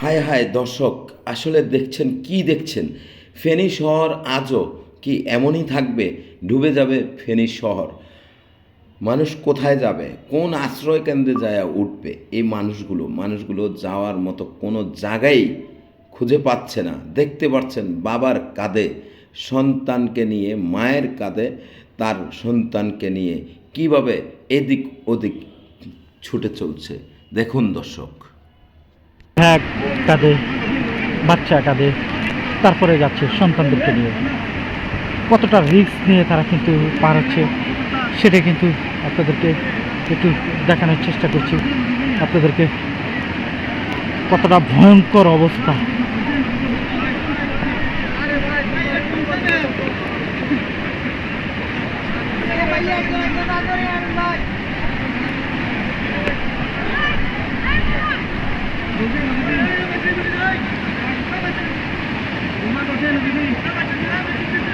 হায় হায় দর্শক, আসলে দেখছেন কি দেখছেন? ফেনী শহর আজও কি এমনই থাকবে? ডুবে যাবে ফেনী শহর। মানুষ কোথায় যাবে? কোন আশ্রয় কেন্দ্রে যায় উঠবে? এই মানুষগুলো মানুষগুলো যাওয়ার মতো কোনো জায়গায় খুঁজে পাচ্ছে না। দেখতে পাচ্ছেন বাবার কাঁধে সন্তানকে নিয়ে, মায়ের কাঁধে তার সন্তানকে নিয়ে কীভাবে এদিক ওদিক ছুটে চলছে। দেখুন দর্শক। হ্যাঁ কাঁদে বাচ্চা কাঁদে তারপরে যাচ্ছে সন্তানদেরকে নিয়ে। কতটা রিস্ক নিয়ে তারা কিন্তু পার হচ্ছে, সেটা কিন্তু আপনাদেরকে একটু দেখানোর চেষ্টা করছি। আপনাদেরকে কতটা ভয়ঙ্কর অবস্থা। Thank you.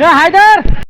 હાઈદર